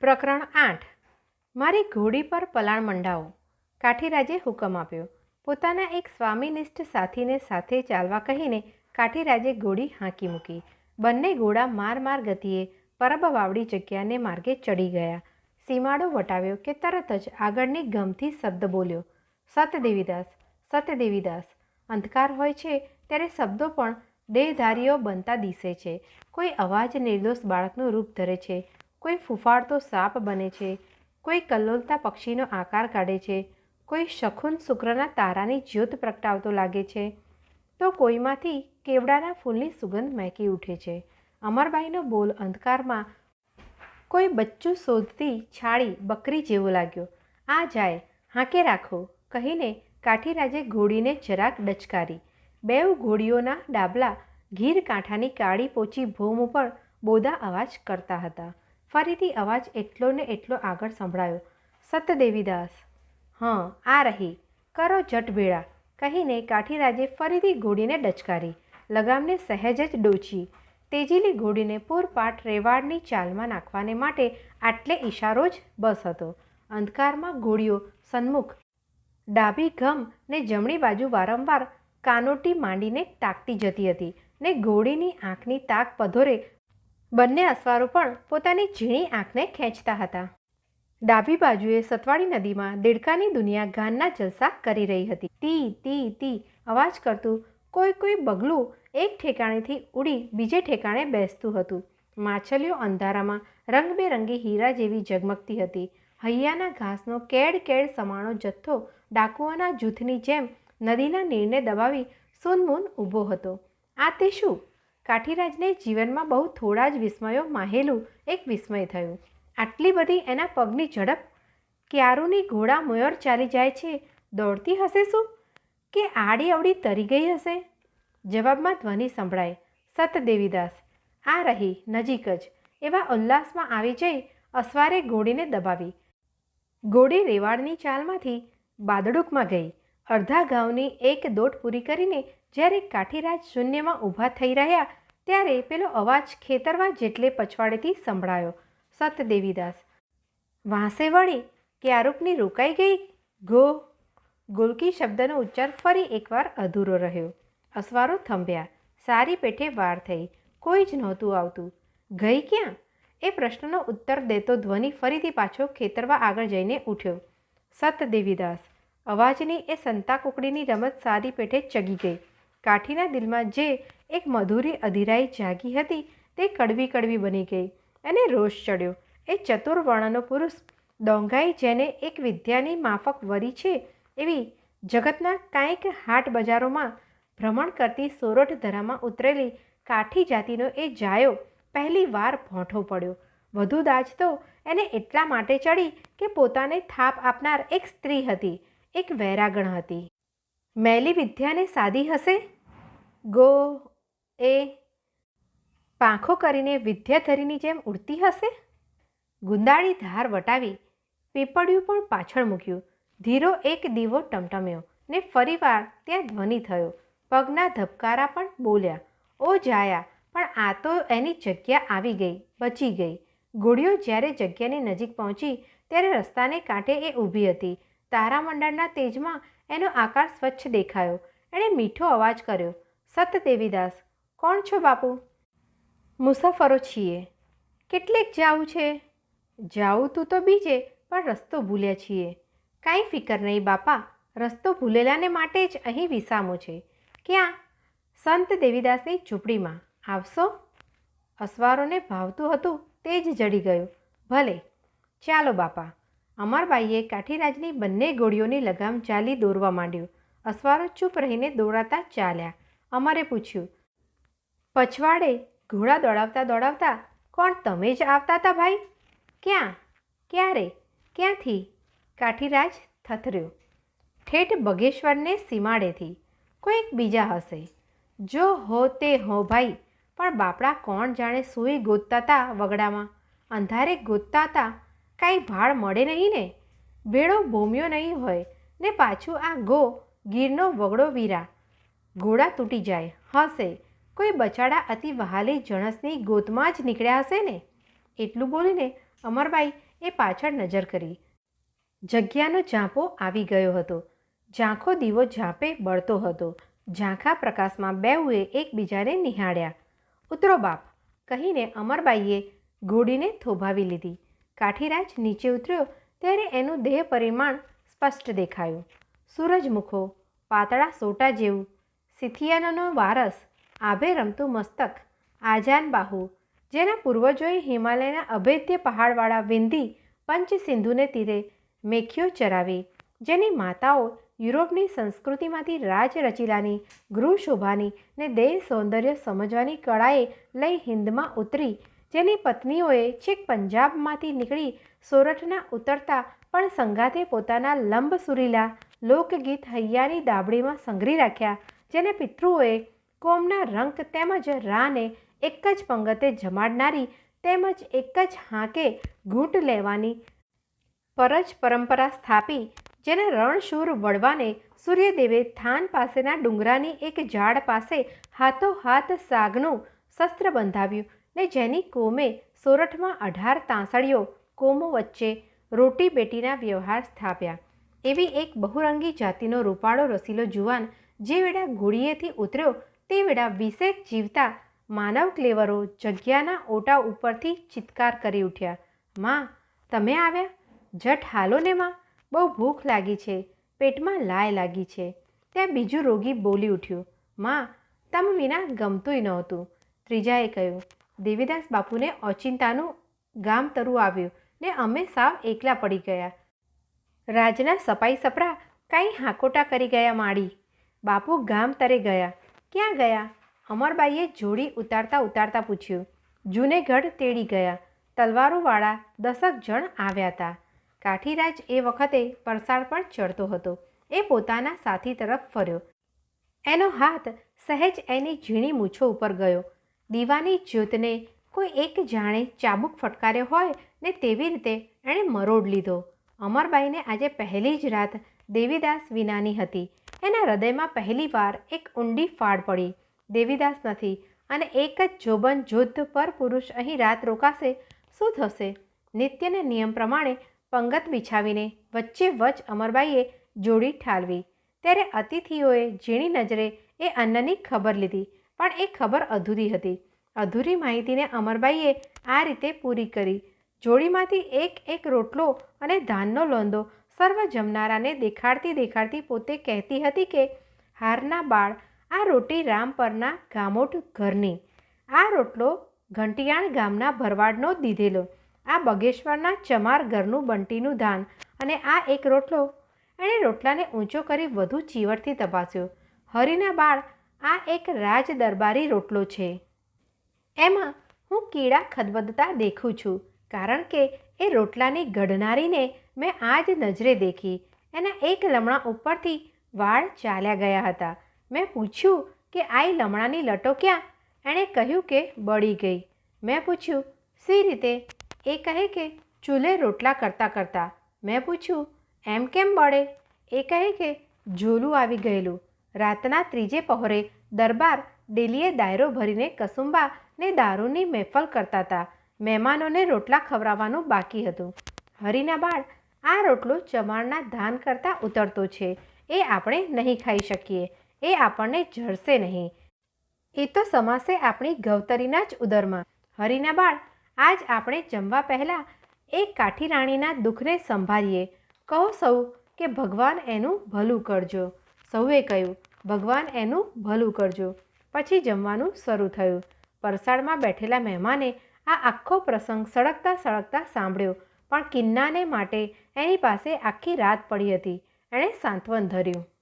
પ્રકરણ આઠ. મારી ઘોડી પર પલાણ મંડાવો. કાઠીરાજે હુકમ આપ્યો. પોતાના એક સ્વામીનિષ્ઠ સાથીને સાથે ચાલવા કહીને કાઠીરાજે ઘોડી હાંકી મૂકી. બંને ઘોડા માર માર ગતિએ પરબ વાવડી જગ્યાને માર્ગે ચડી ગયા. સીમાડો વટાવ્યો કે તરત જ આગળની ગમથી શબ્દ બોલ્યો, સતદેવીદાસ સતદેવીદાસ. અંધકાર હોય છે ત્યારે શબ્દો પણ દેહધારીઓ બનતા દિશે છે. કોઈ અવાજ નિર્દોષ બાળકનું રૂપ ધરે છે. કોઈ ફૂફાડતો સાપ બને છે, કોઈ કલ્લોલતા પક્ષીનો આકાર કાઢે છે, કોઈ શખુન શુક્રના તારાની જ્યોત પ્રગટાવતો લાગે છે, તો કોઈમાંથી કેવડાના ફૂલની સુગંધ મહેકી ઉઠે છે. અમરબાઈનો બોલ અંધકારમાં કોઈ બચ્ચું શોધતી છાળી બકરી જેવો લાગ્યો. આ જાય, હાંકે રાખો, કહીને કાઠીરાજે ઘોડીને જરાક ડચકારી. બેઉ ઘોડીઓના ડાબલા ગીર કાંઠાની કાળી પોચી ભૂમ ઉપર બોદા અવાજ કરતા હતા. ફરીથી અવાજ એટલો ને એટલો આગળ સંભળાયો. સતદેવીદાસ. હં, આ રહી. કરો જટ ભેળા કહીને કાઠીરાજે ફરીથી ઘોડીને ડચકારી. લગામને સહેજ જ ડોચી. તેજીલી ઘોડીને પૂરપાટ રેવાડની ચાલમાં નાખવાને માટે આટલે ઈશારો જ બસ હતો. અંધકારમાં ઘોડીઓ સન્મુખ, ડાબી ગમ ને જમણી બાજુ વારંવાર કાનોટી માંડીને તાકતી જતી હતી ને ઘોડીની આંખની તાક પધોરે બંને અસવારો પણ પોતાની ઝીણી આંખને ખેંચતા હતા. ડાબી બાજુએ સતવાડી નદીમાં દેડકાની દુનિયા ગાનના જલસા કરી રહી હતી. તી તી તી, અવાજ કરતું કોઈ કોઈ બગલું એક ઠેકાણેથી ઉડી બીજે ઠેકાણે બેસતું હતું. માછલીઓ અંધારામાં રંગબેરંગી હીરા જેવી ઝગમગતી હતી. હૈયાના ઘાસનો કેડ કેડ સમાણો જથ્થો ડાકુઓના જૂથની જેમ નદીના નીરને દબાવી સૂનમૂન ઊભો હતો. આ તે શું? કાઠીરાજને જીવનમાં બહુ થોડા જ વિસ્મયો માહેલું એક વિસ્મય થયું. આટલી બધી એના પગની ઝડપ? ક્યારુની ઘોડા મયોર ચાલી જાય છે? દોડતી હશે શું? કે આડી અવડી તરી ગઈ હશે? જવાબમાં ધ્વનિ સંભળાય. સત દેવીદાસ આ રહી, નજીક જ. એવા ઉલ્લાસમાં આવી જઈ અસવારે ઘોડીને દબાવી. ઘોડી રેવાડની ચાલમાંથી બાદડુકમાં ગઈ. અડધા ગાઉની એક દોટ પૂરી કરીને જ્યારે કાઠીરાજ શૂન્યમાં ઊભા થઈ રહ્યા, ત્યારે પેલો અવાજ ખેતરવા જેટલે પછવાડેથી સંભળાયો. સત દેવીદાસ વાંસે વળી ક્યારૂકની રોકાઈ ગઈ? ગો ગોલકી શબ્દનો ઉચ્ચાર ફરી એકવાર અધૂરો રહ્યો. અસવારો થંભ્યા. સારી પેઠે વાર થઈ. કોઈ જ નહોતું આવતું. ગઈ ક્યાં? એ પ્રશ્નનો ઉત્તર દેતો ધ્વનિ ફરીથી પાછો ખેતરવા આગળ જઈને ઉઠ્યો. સત દેવીદાસ અવાજની એ સંતા કુકડીની રમત સારી પેઠે ચગી ગઈ. કાઠીના દિલમાં જે એક મધુરી અધિરાઈ જાગી હતી તે કડવી કડવી બની ગઈ અને રોષ ચડ્યો. એ ચતુર વર્ણનો પુરુષ ડોંગાઈ જેને એક વિદ્યાની માફક વરી છે એવી જગતના કાંઈક હાટ બજારોમાં ભ્રમણ કરતી સોરઠ ધરામાં ઉતરેલી કાઠી જાતિનો એ જાયો પહેલી વાર ભોંઠો પડ્યો. વધુ દાજ તો એને એટલા માટે ચડી કે પોતાને થાપ આપનાર એક સ્ત્રી હતી, એક વૈરાગણ હતી. મેલી વિદ્યાને સાદી હશે? ગો એ પાંખો કરીને વિદ્યાધરીની જેમ ઉડતી હશે? ગુંદાળી ધાર વટાવી પીપળિયું પણ પાછળ મૂક્યું. ધીરો એક દીવો ટમટમ્યો ને ફરીવાર ત્યાં ધ્વનિ થયો. પગના ધબકારા પણ બોલ્યા, ઓ જાયા, પણ આ તો એની જગ્યા આવી ગઈ, બચી ગઈ. ઘોડીઓ જ્યારે જગ્યાની નજીક પહોંચી, ત્યારે રસ્તાને કાંઠે એ ઊભી હતી. તારામંડળના તેજમાં એનો આકાર સ્વચ્છ દેખાયો. એણે મીઠો અવાજ કર્યો સત દેવીદાસ કોણ છો બાપુ? મુસાફરો છીએ કેટલેક જાવું છે? જાવું તું તો બીજે, પણ રસ્તો ભૂલ્યા છીએ. કાંઈ ફિકર નહીં બાપા, રસ્તો ભૂલેલાને માટે જ અહીં વિસામો છે. ક્યાં? સંત દેવીદાસની ઝૂંપડીમાં. આવશો? અસવારોને ભાવતું હતું તે જ જડી ગયું. ભલે. ચાલો બાપા. અમરબાઈએ કાઠીરાજની બંને ગોળીઓની લગામ ચાલી દોરવા માંડ્યું. અસવારો ચૂપ રહીને દોરાતા ચાલ્યા. અમરે પૂછ્યું, પછવાડે ઘોડા દોડાવતા દોડાવતા કોણ તમે જ આવતા હતા ભાઈ? ક્યાં? ક્યારે? ક્યાંથી? કાઠીરાજ થથર્યો, ઠેઠ બગેશ્વરને સીમાડેથી કોઈક બીજા હશે. જો હો તે હો ભાઈ, પણ બાપડા કોણ જાણે સૂઈ ગોતતા હતા વગડામાં? અંધારે ગોતતા હતા કાંઈ ભાળ મળે નહીં ને? ભેળો ભૂમ્યો નહીં હોય ને પાછું આ ગો ગીરનો વગડો વીરા. ઘોડા તૂટી જાય. હશે. કોઈ બચાડા અતિ વહાલી જણસની ગોતમાં જ નીકળ્યા હશે ને? એટલું બોલીને અમરબાઈ એ પાછળ નજર કરી. જગ્યાનો ઝાંપો આવી ગયો હતો. ઝાંખો દીવો ઝાંપે બળતો હતો. ઝાંખા પ્રકાશમાં બેઉએ એકબીજાને નિહાળ્યા. ઉતરો બાપ, કહીને અમરબાઈએ ઘોડીને થોભાવી લીધી. કાઠીરાજ નીચે ઉતર્યો ત્યારે એનું દેહ પરિમાણ સ્પષ્ટ દેખાયું. સૂરજમુખો પાતળા સોટા જેવું સિથિયાનોનો વારસ, આભે રમતું મસ્તક, આજાન બાહુ, જેના પૂર્વજોએ હિમાલયના અભેદ્ય પહાડવાળા વિંધી પંચસિંધુને તીરે મેખીઓ ચરાવી, જેની માતાઓ યુરોપની સંસ્કૃતિમાંથી રાજ રચીલાની ગૃહશોભાની ને દેહ સૌંદર્ય સમજવાની કળાએ લઈ હિંદમાં ઉતરી, જેની પત્નીઓએ છેક પંજાબમાંથી નીકળી સોરઠના ઉતરતા પણ સંગાતે પોતાના લંબ સુરીલા લોકગીત હૈયાની દાબડીમાં સંઘરી રાખ્યા જેને પિતૃઓએ કોમના રંક તેમજ રાને એક જ પંગતે જમાડનારી તેમજ એક જ હાંકે ઘૂંટ લેવાની પરજ પરંપરા સ્થાપી, જેને રણશૂર વડવાને સૂર્યદેવે થાન પાસેના ડુંગરાની એક ઝાડ પાસે હાથો હાથ સાગનું શસ્ત્ર બંધાવ્યું ને જેની કોમે સોરઠમાં અઢાર તાંસળીઓ કોમો વચ્ચે રોટી બેટીના વ્યવહાર સ્થાપ્યા. એવી એક બહુરંગી જાતિનો રૂપાળો રસીલો જુવાન જે વેળા ઘોડીએથી ઉતર્યો, તે વેળા વિશેક જીવતા માનવ ક્લેવરો જગ્યાના ઓટા ઉપરથી ચિત્કાર કરી ઉઠ્યા, માં, તમે આવ્યા? જટ હાલો ને, માં? બહુ ભૂખ લાગી છે, પેટમાં લાય લાગી છે. ત્યાં બીજું રોગી બોલી ઉઠ્યું, માં, તમ વિના ગમતુંય નહોતું ત્રીજાએ કહ્યું, દેવીદાસ બાપુને ઓચિંતાનું ગામ તરું આવ્યું ને અમે સાવ એકલા પડી ગયા. રાજના સપાઈ સપરા કાંઈ હાકોટા કરી ગયા માળી. બાપુ ગામ તરે ગયા. ક્યાં ગયા? અમરબાઈએ જોડી ઉતારતા ઉતારતા પૂછ્યું. જૂનેગઢ તેડી ગયા. તલવારોવાળા દસક જણ આવ્યા હતા કાઠીરાજ એ વખતે પરસાળ પર ચડતો હતો. એ પોતાના સાથી તરફ ફર્યો. એનો હાથ સહેજ એની ઝીણી મૂછો ઉપર ગયો. દીવાની જ્યોતને કોઈ એક જાણે ચાબુક ફટકાર્યો હોય ને તેવી રીતે એણે મરોડ લીધો. અમરબાઈને આજે પહેલી જ રાત દેવીદાસ વિનાની હતી. એના હૃદયમાં પહેલીવાર એક ઊંડી ફાળ પડી. દેવીદાસ નથી અને એક જ જોબન જુદ્ધ પર પુરુષ અહીં રાત રોકાશે. શું થશે? નિત્યને નિયમ પ્રમાણે પંગત બિછાવીને વચ્ચે વચ અમરબાઈએ જોડી ઠાલવી. ત્યારે અતિથિઓએ ઝીણી નજરે એ અન્નની ખબર લીધી, પણ એ ખબર અધૂરી હતી. અધૂરી માહિતીને અમરબાઈએ આ રીતે પૂરી કરી. જોડીમાંથી એક એક રોટલો અને ધાનનો લોંદો સર્વ જમનારાને દેખાડતી દેખાડતી પોતે કહેતી હતી કે, હારના બાળ, આ રોટી રામ પરના ગામોટ ઘરની. આ રોટલો ઘંટિયાણ ગામના ભરવાડનો દીધેલો. આ બગેશ્વરના ચમાર ઘરનું બંટીનું ધાન. અને આ એક રોટલો. એણે રોટલાને ઊંચો કરી વધુ ચીવટથી તપાસ્યો. હરિના બાળ, આ એક રાજ દરબારી રોટલો છે. એમાં હું કીડા ખદબદતા દેખું છું. કારણ કે, એ રોટલાની ઘડનારીને મેં આજ નજરે દેખી. એના એક લમણા ઉપરથી વાળ ચાલ્યા ગયા હતા. મેં પૂછ્યું કે આઈ લમણાની લટો ક્યાં? એણે કહ્યું કે બળી ગઈ. મેં પૂછ્યું સી રીતે? એ કહે કે, ચૂલે રોટલા કરતાં કરતાં. મેં પૂછ્યું, એમ કેમ બળે? એ કહે કે, ઝોલું આવી ગયેલું. રાતના ત્રીજે પહોરે દરબાર ડેલીએ દાયરો ભરીને કસુંબા ને દારૂની મહેફલ કરતા હતા. મહેમાનોને રોટલા ખવડાવવાનું બાકી હતું. હરિના બાળ આ રોટલો ચમાણના ધાન કરતાં ઉતરતો છે. એ આપણે નહીં ખાઈ શકીએ. એ આપણને જળશે નહીં. એ તો સમાશે આપણી ગવતરીના જ ઉદરમાં. હરિના બાળ, આજ આપણે જમવા પહેલાં એ કાઠી રાણીના દુઃખને સંભાળીએ. કહો સૌ કે ભગવાન એનું ભલું કરજો. સૌએ કહ્યું, ભગવાન એનું ભલું કરજો. પછી જમવાનું શરૂ થયું. પરસાળમાં બેઠેલા મહેમાને આ આખો પ્રસંગ સળગતા સળગતા સાંભળ્યો. પણ કિન્નાને માટે એની પાસે આખી રાત પડી હતી. એણે સાંત્વન ધર્યું.